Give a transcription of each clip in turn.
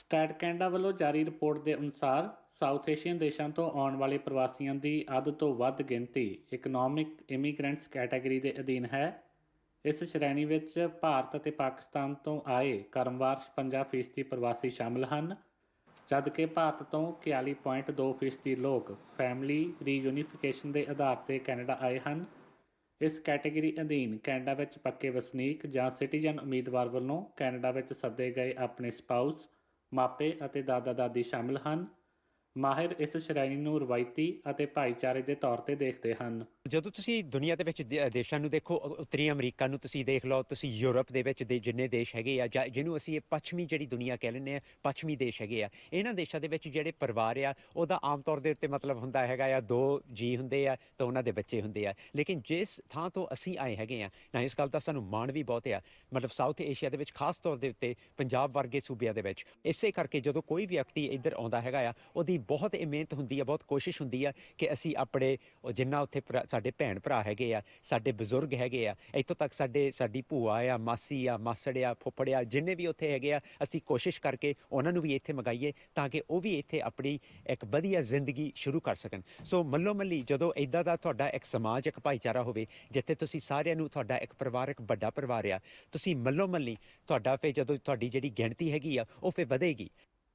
State Canada ਵੱਲੋਂ ਜਾਰੀ report ਦੇ ਅਨੁਸਾਰ ਸਾਊਥ ਏਸ਼ੀਅਨ ਦੇਸ਼ਾਂ ਤੋਂ ਆਉਣ ਵਾਲੇ ਪ੍ਰਵਾਸੀਆਂ ਦੀ ਅੱਧ ਤੋਂ ਵੱਧ ਗਿਣਤੀ ਇਕਨੋਮਿਕ ਇਮੀਗ੍ਰੈਂਟਸ ਕੈਟਾਗਰੀ ਦੇ ਅਧੀਨ ਹੈ। ਇਸ ਸ਼੍ਰੇਣੀ ਵਿੱਚ ਭਾਰਤ ਅਤੇ ਪਾਕਿਸਤਾਨ ਤੋਂ ਆਏ ਕਰਮਵਾਰ 56% ਪ੍ਰਵਾਸੀ ਸ਼ਾਮਲ ਹਨ ਜਦਕਿ ਭਾਰਤ ਤੋਂ 41.2% ਫੀਸਦੀ ਲੋਕ ਫੈਮਿਲੀ ਰੀਯੂਨੀਫਿਕੇਸ਼ਨ ਦੇ ਆਧਾਰ ਤੇ ਕੈਨੇਡਾ ਆਏ ਹਨ। ਇਸ ਕੈਟਾਗਰੀ ਅਧੀਨ ਕੈਨੇਡਾ ਵਿੱਚ ਪੱਕੇ ਵਸਨੀਕ ਜਾਂ ਸਿਟੀਜ਼ਨ ਉਮੀਦਵਾਰ ਵੱਲੋਂ ਕੈਨੇਡਾ ਵਿੱਚ ਸੱਦੇ ਗਏ ਆਪਣੇ ਸਪਾਊਸ ਮਾਪੇ ਅਤੇ ਦਾਦਾ ਦਾਦੀ ਸ਼ਾਮਲ ਹਨ। ਮਾਹਿਰ ਇਸ ਸ਼੍ਰੇਣੀ ਨੂੰ ਰਵਾਇਤੀ ਅਤੇ ਭਾਈਚਾਰੇ ਦੇ ਤੌਰ ਤੇ ਦੇਖਦੇ ਹਨ। ਜਦੋਂ ਤੁਸੀਂ ਦੁਨੀਆ ਦੇ ਵਿੱਚ ਦੇ- ਦੇਸ਼ਾਂ ਨੂੰ ਦੇਖੋ ਉ- ਉੱਤਰੀ ਅਮਰੀਕਾ ਨੂੰ ਤੁਸੀਂ ਦੇਖ ਲਓ, ਤੁਸੀਂ ਯੂਰਪ ਦੇ ਵਿੱਚ ਦੇ ਜਿੰਨੇ ਦੇਸ਼ ਹੈਗੇ ਆ, ਜਾਂ ਜਿਹਨੂੰ ਅਸੀਂ ਇਹ ਪੱਛਮੀ ਜਿਹੜੀ ਦੁਨੀਆ ਕਹਿ ਲੈਂਦੇ ਆ ਪੱਛਮੀ ਦੇਸ਼ ਹੈਗੇ ਆ, ਇਹਨਾਂ ਦੇਸ਼ਾਂ ਦੇ ਵਿੱਚ ਜਿਹੜੇ ਪਰਿਵਾਰ ਆ, ਉਹਦਾ ਆਮ ਤੌਰ ਦੇ ਉੱਤੇ ਮਤਲਬ ਹੁੰਦਾ ਹੈਗਾ ਆ, ਦੋ ਜੀ ਹੁੰਦੇ ਆ ਤਾਂ ਉਹਨਾਂ ਦੇ ਬੱਚੇ ਹੁੰਦੇ ਆ। ਲੇਕਿਨ ਜਿਸ ਥਾਂ ਤੋਂ ਅਸੀਂ ਆਏ ਹੈਗੇ ਆ ਨਾ ਇਸ ਗੱਲ ਦਾ ਸਾਨੂੰ ਮਾਣ ਵੀ ਬਹੁਤ ਆ, ਮਤਲਬ ਸਾਊਥ ਏਸ਼ੀਆ ਦੇ ਵਿੱਚ ਖਾਸ ਤੌਰ ਦੇ ਉੱਤੇ ਪੰਜਾਬ ਵਰਗੇ ਸੂਬਿਆਂ ਦੇ ਵਿੱਚ। ਇਸੇ ਕਰਕੇ ਜਦੋਂ ਕੋਈ ਵਿਅਕਤੀ ਇੱਧਰ ਆਉਂਦਾ ਹੈਗਾ ਆ, ਉਹਦੀ ਬਹੁਤ ਇਹ ਮਿਹਨਤ ਹੁੰਦੀ ਆ, ਬਹੁਤ ਕੋਸ਼ਿਸ਼ ਹੁੰਦੀ ਆ ਕਿ ਅਸੀਂ ਆਪਣੇ, ਉਹ ਜਿੰਨਾ ਉੱਥੇ ਪ੍ਰ ਸਾਡੇ ਸਾਡੇ ਭੈਣ ਭਰਾ ਹੈਗੇ ਆ, ਸਾਡੇ ਬਜ਼ੁਰਗ ਹੈਗੇ ਆ, ਇੱਥੋਂ ਤੱਕ ਸਾਡੇ, ਸਾਡੀ ਭੂਆ ਆ, ਮਾਸੀ ਆ ਮਾਸੜ ਆ ਫੁੱਫੜ ਆ ਜਿੰਨੇ ਵੀ ਉੱਥੇ ਹੈਗੇ ਆ, ਅਸੀਂ ਕੋਸ਼ਿਸ਼ ਕਰਕੇ ਉਹਨਾਂ ਨੂੰ ਵੀ ਇੱਥੇ ਮੰਗਾਈਏ ਤਾਂ ਕਿ ਉਹ ਵੀ ਇੱਥੇ ਆਪਣੀ ਇੱਕ ਵਧੀਆ ਜ਼ਿੰਦਗੀ ਸ਼ੁਰੂ ਕਰ ਸਕਣ। ਸੋ ਮੱਲੋ ਮੱਲੀ ਜਦੋਂ ਇਦਾਂ ਦਾ ਤੁਹਾਡਾ ਇੱਕ ਸਮਾਜ, ਇੱਕ ਭਾਈਚਾਰਾ ਹੋਵੇ, ਜਿੱਥੇ ਤੁਸੀਂ ਸਾਰਿਆਂ ਨੂੰ ਤੁਹਾਡਾ ਇੱਕ ਪਰਿਵਾਰ ਇੱਕ ਵੱਡਾ ਪਰਿਵਾਰ ਆ, ਤੁਸੀਂ ਮੱਲੋ ਮੱਲੀ ਤੁਹਾਡਾ ਫੇ ਜਦੋਂ ਤੁਹਾਡੀ ਜਿਹੜੀ ਗਿਣਤੀ ਹੈਗੀ ਆ, ਉਹ ਫੇ ਵਧੇਗੀ।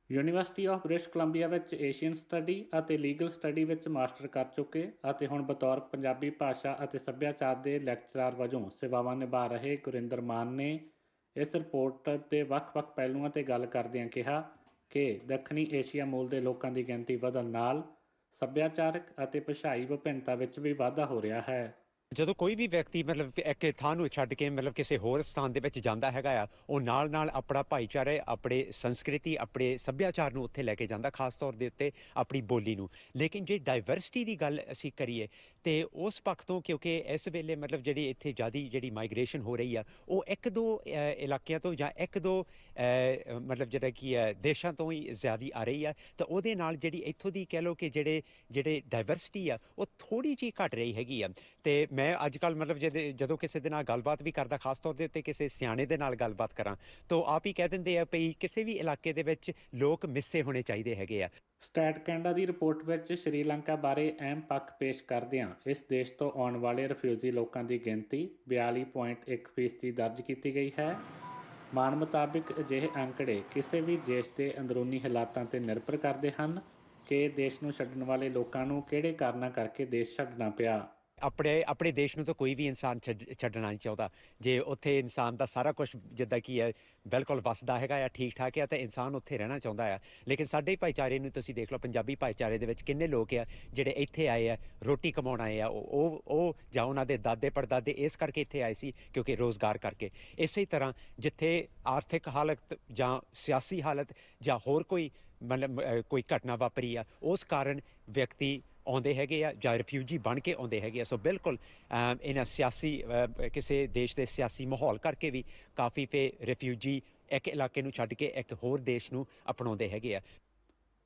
ਯੂਨੀਵਰਸਿਟੀ ਆਫ ਬ੍ਰਿਟਿਸ਼ ਕੋਲੰਬੀਆ ਵਿੱਚ ਏਸ਼ੀਅਨ ਸਟੱਡੀ ਅਤੇ ਲੀਗਲ ਸਟੱਡੀ ਵਿੱਚ ਮਾਸਟਰ ਕਰ ਚੁੱਕੇ ਅਤੇ ਹੁਣ ਬਤੌਰ ਪੰਜਾਬੀ ਭਾਸ਼ਾ ਅਤੇ ਸੱਭਿਆਚਾਰ ਦੇ ਲੈਕਚਰਰ ਵਜੋਂ ਸੇਵਾਵਾਂ ਨਿਭਾ ਰਹੇ ਗੁਰਿੰਦਰ ਮਾਨ ਨੇ ਇਸ ਰਿਪੋਰਟ ਦੇ ਵੱਖ-ਵੱਖ ਪਹਿਲੂਆਂ ਤੇ ਗੱਲ ਕਰਦਿਆਂ ਕਿਹਾ ਕਿ ਦੱਖਣੀ ਏਸ਼ੀਆ ਮੂਲ ਦੇ ਲੋਕਾਂ ਦੀ ਗਿਣਤੀ ਵਧਣ ਨਾਲ ਸੱਭਿਆਚਾਰਕ ਅਤੇ ਭਾਸ਼ਾਈ ਵਿਭਿੰਨਤਾ ਵਿੱਚ ਵੀ ਵਾਧਾ ਹੋ ਰਿਹਾ ਹੈ। ਜਦੋਂ ਕੋਈ ਵੀ ਵਿਅਕਤੀ ਮਤਲਬ ਇੱਕ ਥਾਂ ਨੂੰ ਛੱਡ ਕੇ ਮਤਲਬ ਕਿਸੇ ਹੋਰ ਸਥਾਨ ਦੇ ਵਿੱਚ ਜਾਂਦਾ ਹੈਗਾ ਆ, ਉਹ ਨਾਲ ਨਾਲ ਆਪਣਾ ਭਾਈਚਾਰਾ, ਆਪਣੇ ਸੰਸਕ੍ਰਿਤੀ, ਆਪਣੇ ਸੱਭਿਆਚਾਰ ਨੂੰ ਉੱਥੇ ਲੈ ਕੇ ਜਾਂਦਾ, ਖਾਸ ਤੌਰ ਦੇ ਉੱਤੇ ਆਪਣੀ ਬੋਲੀ ਨੂੰ। ਲੇਕਿਨ ਜੇ ਡਾਈਵਰਸਿਟੀ ਦੀ ਗੱਲ ਅਸੀਂ ਕਰੀਏ, ਤੇ ਉਸ ਪੱਖ ਤੋਂ ਕਿਉਂਕਿ ਇਸ ਵੇਲੇ ਮਤਲਬ ਜਿਹੜੀ ਇੱਥੇ ਜਿਆਦੀ ਜਿਹੜੀ ਮਾਈਗ੍ਰੇਸ਼ਨ ਹੋ ਰਹੀ ਆ, ਉਹ ਇੱਕ ਦੋ ਇਲਾਕਿਆਂ ਤੋਂ ਜਾਂ ਇੱਕ ਦੋ ਮਤਲਬ ਜਿਹੜਾ ਕੀ ਹੈ ਦੇਸ਼ਾਂ ਤੋਂ ਹੀ ਜ਼ਿਆਦੀ ਆ ਰਹੀ ਆ, ਤਾਂ ਉਹਦੇ ਨਾਲ ਜਿਹੜੀ ਇੱਥੋਂ ਦੀ ਕਹਿ ਲਓ ਕਿ ਜਿਹੜੇ ਜਿਹੜੇ ਡਾਈਵਰਸਿਟੀ ਆ, ਉਹ ਥੋੜੀ ਜਿਹੀ ਘਟ ਰਹੀ ਹੈਗੀ ਆ। ਤੇ ਮੈਂ ਮੈਂ ਅੱਜ ਕੱਲ ਮਤਲਬ ਜਦ- ਜਦੋਂ ਕਿਸੇ ਦੇ ਨਾਲ ਗੱਲਬਾਤ ਵੀ ਕਰਦਾ, ਖਾਸ ਤੌਰ ਦੇ ਉੱਤੇ ਕਿਸੇ ਸਿਆਣੇ ਦੇ ਨਾਲ ਗੱਲਬਾਤ ਕਰਾਂ, ਤਾਂ ਆਪ ਹੀ ਕਹਿ ਦਿੰਦੇ ਆ ਭਈ ਕਿਸੇ ਵੀ ਇਲਾਕੇ ਦੇ ਵਿੱਚ ਲੋਕ ਮਿੱਸੇ ਹੋਣੇ ਚਾਹੀਦੇ ਹੈਗੇ ਆ। ਸਟੈਟ ਕੈਨੇਡਾ ਦੀ ਰਿਪੋਰਟ ਵਿੱਚ ਸ਼੍ਰੀਲੰਕਾ ਬਾਰੇ ਅਹਿਮ ਪੱਖ ਪੇਸ਼ ਕਰਦਿਆਂ ਇਸ ਦੇਸ਼ ਤੋਂ ਆਉਣ ਵਾਲੇ ਰਿਫਿਊਜੀ ਲੋਕਾਂ ਦੀ ਗਿਣਤੀ 42.1% ਫੀਸਦੀ ਦਰਜ ਕੀਤੀ ਗਈ ਹੈ। ਮਾਨ ਮੁਤਾਬਿਕ ਅਜਿਹੇ ਅੰਕੜੇ ਕਿਸੇ ਵੀ ਦੇਸ਼ ਦੇ ਅੰਦਰੂਨੀ ਹਾਲਾਤਾਂ ਤੇ ਨਿਰਭਰ ਕਰਦੇ ਹਨ ਕਿ ਦੇਸ਼ ਨੂੰ ਛੱਡਣ ਵਾਲੇ ਲੋਕਾਂ ਨੂੰ ਕਿਹੜੇ ਕਾਰਨਾਂ ਕਰਕੇ ਦੇਸ਼ ਛੱਡਣਾ ਪਿਆ। ਆਪਣੇ ਆਪਣੇ ਦੇਸ਼ ਨੂੰ ਤਾਂ ਕੋਈ ਵੀ ਇਨਸਾਨ ਛੱਡ- ਛੱਡਣਾ ਨਹੀਂ ਚਾਹੁੰਦਾ। ਜੇ ਉੱਥੇ ਇਨਸਾਨ ਦਾ ਸਾਰਾ ਕੁਝ ਜਿੱਦਾਂ ਕੀ ਹੈ, ਬਿਲਕੁਲ ਵਸਦਾ ਹੈਗਾ ਆ ਠੀਕ ਠਾਕ ਆ, ਤਾਂ ਇਨਸਾਨ ਉੱਥੇ ਰਹਿਣਾ ਚਾਹੁੰਦਾ ਆ। ਲੇਕਿਨ ਸਾਡੇ ਭਾਈਚਾਰੇ ਨੂੰ ਤੁਸੀਂ ਦੇਖ ਲਓ, ਪੰਜਾਬੀ ਭਾਈਚਾਰੇ ਦੇ ਵਿੱਚ ਕਿੰਨੇ ਲੋਕ ਆ, ਜਿਹੜੇ ਇੱਥੇ ਆਏ ਆ, ਰੋਟੀ ਕਮਾਉਣ ਆਏ ਆ, ਉਹ, ਉਹ- ਉਹ ਜਾਂ ਉਹਨਾਂ ਦੇ ਦਾਦੇ ਪੜਦਾਦੇ ਇਸ ਕਰਕੇ ਇੱਥੇ ਆਏ ਸੀ, ਕਿਉਂਕਿ ਰੋਜ਼ਗਾਰ ਕਰਕੇ। ਇਸੇ ਤਰ੍ਹਾਂ ਜਿੱਥੇ ਆਰਥਿਕ ਹਾਲਤ ਜਾਂ ਸਿਆਸੀ ਹਾਲਤ ਜਾਂ ਹੋਰ ਕੋਈ ਮਤਲਬ ਕੋਈ ਘਟਨਾ ਵਾਪਰੀ ਆ, ਉਸ ਕਾਰਨ ਵਿਅਕਤੀ ਆਉਂਦੇ ਹੈਗੇ ਆ ਜਾਂ ਰਿਫਿਊਜੀ ਬਣ ਕੇ ਆਉਂਦੇ ਹੈਗੇ ਆ। ਸੋ ਬਿਲਕੁਲ ਇਹਨਾਂ ਸਿਆਸੀ ਕਿਸੇ ਦੇਸ਼ ਦੇ ਸਿਆਸੀ ਮਾਹੌਲ ਕਰਕੇ ਵੀ ਕਾਫੀ ਫੇ ਰਿਫਿਊਜੀ ਇੱਕ ਇਲਾਕੇ ਨੂੰ ਛੱਡ ਕੇ ਇੱਕ ਹੋਰ ਦੇਸ਼ ਨੂੰ ਅਪਣਾਉਂਦੇ ਹੈਗੇ ਆ।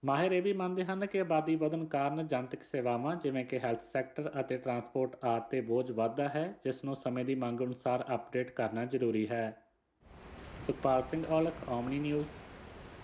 ਮਾਹਿਰ ਇਹ ਵੀ ਮੰਨਦੇ ਹਨ ਕਿ ਆਬਾਦੀ ਵਧਣ ਕਾਰਨ ਜਨਤਕ ਸੇਵਾਵਾਂ ਜਿਵੇਂ ਕਿ ਹੈਲਥ ਸੈਕਟਰ ਅਤੇ ਟਰਾਂਸਪੋਰਟ ਆਦਿ ਤੇ ਬੋਝ ਵੱਧਦਾ ਹੈ, ਜਿਸ ਨੂੰ ਸਮੇਂ ਦੀ ਮੰਗ ਅਨੁਸਾਰ ਅਪਡੇਟ ਕਰਨਾ ਜ਼ਰੂਰੀ ਹੈ। Sukhpal Singh Aulakh Omni News.